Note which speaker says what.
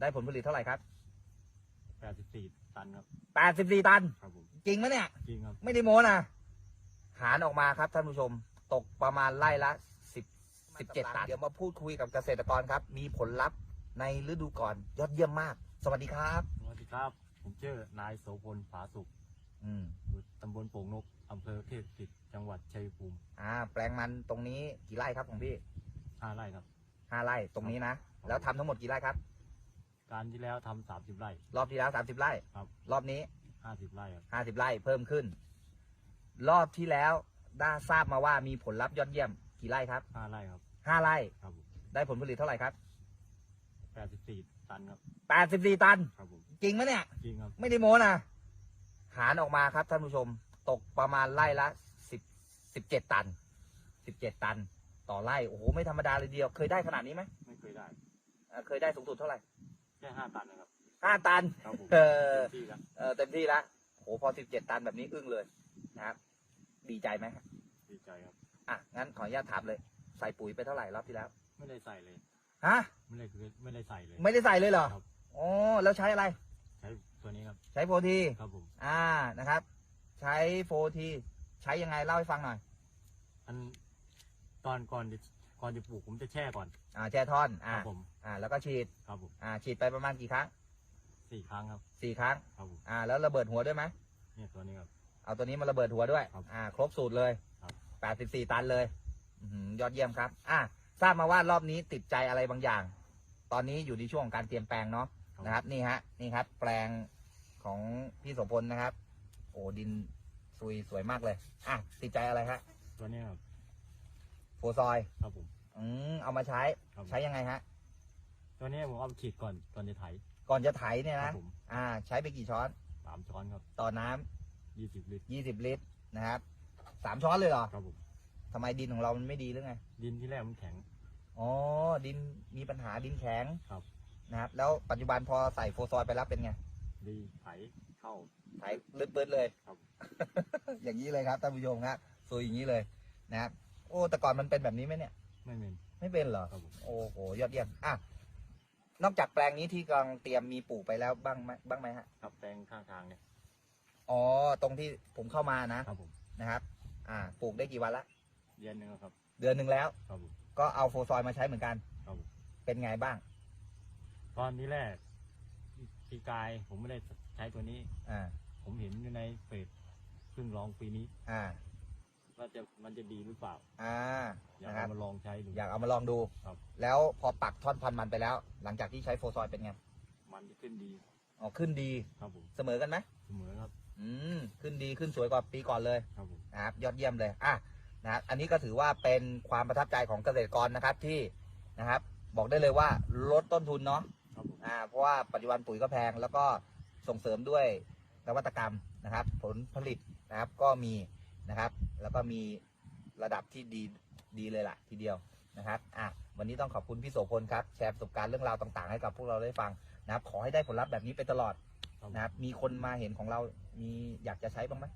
Speaker 1: ได้ผลผลิตเท่าไหร่ครับ
Speaker 2: แปดสิบสี่ตันครับ
Speaker 1: แปดสิบสี่ตัน
Speaker 2: ครับผม
Speaker 1: จริงไหมเนี่ย
Speaker 2: จริงครับ
Speaker 1: ไม่ได้โม้นะ หารออกมาครับท่านผู้ชม ตกประมาณไร่ละสิบสิบเจ็ดตัน เดี๋ยวมาพูดคุยกับเกษตรกรครับ มีผลลัพธ์ในฤดูก่อนยอดเยี่ยมมาก สวัสดีครับ
Speaker 2: สวัสดีครับ ผมชื่อนายโสพลผาสุข
Speaker 1: อืม
Speaker 2: อยู่ตำบลโป่งนกอำเภอเทพสถิตจังหวัดชัยภูมิ
Speaker 1: อ่า แปลงมันตรงนี้กี่ไร่ครับของพี่
Speaker 2: ห้าไร่ครับ
Speaker 1: ห้าไร่ตรงนี้นะ แล้วทำทั้งหมดกี่ไร่ครับ
Speaker 2: การที่แล้วทำสามสิบไร่
Speaker 1: รอบที่แล้วสามสิบไร่
Speaker 2: ครับ
Speaker 1: รอบนี้
Speaker 2: ห้าสิบไร่ครับ
Speaker 1: ห้าสิบไร่เพิ่มขึ้น รอบที่แล้วได้ทราบมาว่ามีผลลัพธ์ยอดเยี่ยมกี่ไร่ครับ
Speaker 2: ห้าไร่ครับ
Speaker 1: ห้าไร่
Speaker 2: ครับผม
Speaker 1: ได้ผลผลิตเท่าไหร่ครับ
Speaker 2: แปดสิบสี่ตันครับ
Speaker 1: แปดสิบสี่ตัน
Speaker 2: ครับผม
Speaker 1: จริงไหมเนี่ย
Speaker 2: จริงครับ
Speaker 1: ไม่ได้โม้นะหารออกมาครับท่านผู้ชมตกประมาณไร่ละสิบสิบเจ็ดตันสิบเจ็ดตัน ต่อไร่โอ้โหไม่ธรรมดาเลยเดียว เคยได้ขนาดนี้ไหม
Speaker 2: ไม่เคยได้
Speaker 1: อ่าเคยได้สูงสุดเท่าไหร่
Speaker 2: แค่ห้าตันนะครับ
Speaker 1: ห้าตัน
Speaker 2: ครับผม
Speaker 1: เออ
Speaker 2: เต็มที่แล้ว
Speaker 1: เออเต็มที่ละโหพอสิบเจ็ดตันแบบนี้อึ้งเลยนะครับ ดีใจไหม
Speaker 2: ดีใจครับ
Speaker 1: อะ งั้นขออนุญาตถามเลย ใส่ปุ๋ยไปเท่าไหร่รอบที่แล้ว
Speaker 2: ไม่ได้ใส่เลย
Speaker 1: ฮะ
Speaker 2: ไม่ได้คือไม่ได้ใส่เลย
Speaker 1: ไม่ได้ใส่เลยเหรอ
Speaker 2: ครับ
Speaker 1: อ๋อ แล้วใช้อะไร
Speaker 2: ใช้ตัวนี้ครับ
Speaker 1: ใช้โฟที
Speaker 2: ครับผม
Speaker 1: อ่า นะครับ ใช้โฟที ใช้ยังไงเล่าให้ฟังหน่อย
Speaker 2: อันตอนก่อนจะ ก่อนจะปลูกผมจะแช่ก่อน
Speaker 1: อ่าแช่ท่อน
Speaker 2: ค
Speaker 1: อ่า
Speaker 2: รับผม
Speaker 1: อ่าแล้วก็ฉีด
Speaker 2: ครับผม
Speaker 1: อ่าฉีดไปประมาณกี่ครั้ง
Speaker 2: สี่ครั้งครับ
Speaker 1: สี่ครั้ง
Speaker 2: ครับผม
Speaker 1: อ่าแล้วระเบิดหัวด้วยไหม
Speaker 2: เนี่ยตัวนี้ครับ
Speaker 1: เอาตัวนี้มาระเบิดหัวด้วย
Speaker 2: ครับ
Speaker 1: อ่าครบสูตรเลย
Speaker 2: ครับ
Speaker 1: แปดสิบสี่ตันเลยอื้อหือยอดเยี่ยมครับอ่าทราบมาว่ารอบนี้ติดใจอะไรบางอย่าง ตอนนี้อยู่ในช่วงของการเตรียมแปลงเนาะ นะครับนี่ฮะนี่ครับ แปลงของพี่โสพลนะครับ โอ้ดินซุยสวยมากเลย อะติดใจอะไรฮะ
Speaker 2: ตัวนี้ครับ
Speaker 1: โฟซอย
Speaker 2: ครับผม
Speaker 1: อืมเอามาใช้
Speaker 2: ครับ
Speaker 1: ใช้ยังไงฮะ
Speaker 2: ตัวนี้ผมเอาไปฉีดก่อนก่อนจะไถ
Speaker 1: ก่อนจะไถเนี่ย
Speaker 2: ครั
Speaker 1: นะ
Speaker 2: บผม
Speaker 1: อ่า ใช้ไปกี่ช้อน
Speaker 2: สามช้อนครับ
Speaker 1: ต่อน้ำ
Speaker 2: ยี่สิบลิตร
Speaker 1: ยี่สิบลิตรนะครับสามช้อนเลยเหรอ
Speaker 2: ครับผม
Speaker 1: ทำไมดินของเรามันไม่ดีหรือไง
Speaker 2: ดินที่แรกมันแข็ง
Speaker 1: อ๋อดินมีปัญหาดินแข็ง
Speaker 2: ครับ
Speaker 1: นะครับ แล้วปัจจุบันพอใส่โฟซอยไปแล้วเป็นไง
Speaker 2: ดีไถเข้า
Speaker 1: ไถลึดเบิดเลย
Speaker 2: ครับ
Speaker 1: อย่างนี้เลยครับท่านผู้ชมครับสวยอย่างนี้เลยนะครับ โอ้แต่ก่อนมันเป็นแบบนี้ไหมเนี่ย
Speaker 2: ไม่เป็น
Speaker 1: ไม่เป็นเหรอ
Speaker 2: ครับผม
Speaker 1: โอ้โหยอดเยี่ยมอะนอกจากแปลงนี้ที่กำลังเตรียมมีปลูกไปแล้วบ้างไหมบ้างไหมฮะ
Speaker 2: ครับแปลงข้างทางเนี่ย
Speaker 1: อ๋อตรงที่ผมเข้ามานะ
Speaker 2: ครับผม
Speaker 1: นะครับ อ่า ปลูกได้กี่วันละ
Speaker 2: เดือนหนึงแล้วครับ
Speaker 1: เดือนหนึ่งแล้ว
Speaker 2: ครับผม
Speaker 1: ก็เอาโฟซอยมาใช้เหมือนกัน
Speaker 2: ครับผม
Speaker 1: เป็นไงบ้าง
Speaker 2: ตอนนี้แรกปีกายผมไม่ได้ใช้ตัวนี้
Speaker 1: อ่า
Speaker 2: ผมเห็นอยู่ในเฟซเพิ่งลองปีนี้
Speaker 1: อ่า
Speaker 2: ว่าจะมันจะดีหรือเปล่า
Speaker 1: อ่า
Speaker 2: อยาก
Speaker 1: นะครับ
Speaker 2: เอามาลองใช้ดู
Speaker 1: อยากเอามาลองดู
Speaker 2: ครับ
Speaker 1: แล้วพอปักท่อนพันธุ์มันไปแล้ว หลังจากที่ใช้โฟซอยเป็นไง
Speaker 2: มันจะขึ้นดี
Speaker 1: อ๋อ ขึ้นดี
Speaker 2: ครับผม
Speaker 1: เสมอกันไหม
Speaker 2: เสมอครับ
Speaker 1: อืม ขึ้นดีขึ้นสวยกว่าปีก่อนเลย
Speaker 2: ครับผม
Speaker 1: นะครับยอดเยี่ยมเลยอะนะครับอันนี้ก็ถือว่าเป็นความประทับใจของเกษตรกรนะครับที่นะครับ บอกได้เลยว่าลดต้นทุนเนาะ
Speaker 2: ครับผม
Speaker 1: อ่าเพราะว่าปัจจุบันปุ๋ยก็แพง แล้วก็ส่งเสริมด้วยนวัตกรรมนะครับ ผลผลิตนะครับก็มีนะครับ แล้วก็มีระดับที่ดีดีเลยล่ะทีเดียวนะครับอะวันนี้ต้องขอบคุณพี่โสพลครับแชร์ประสบการณ์เรื่องราวต่าง ๆ ให้กับพวกเราได้ฟังนะครับ ขอให้ได้ผลลัพธ์แบบนี้ไปตลอดนะครับ มีคนมาเห็นของเรามีอยากจะใช้บ้างไหม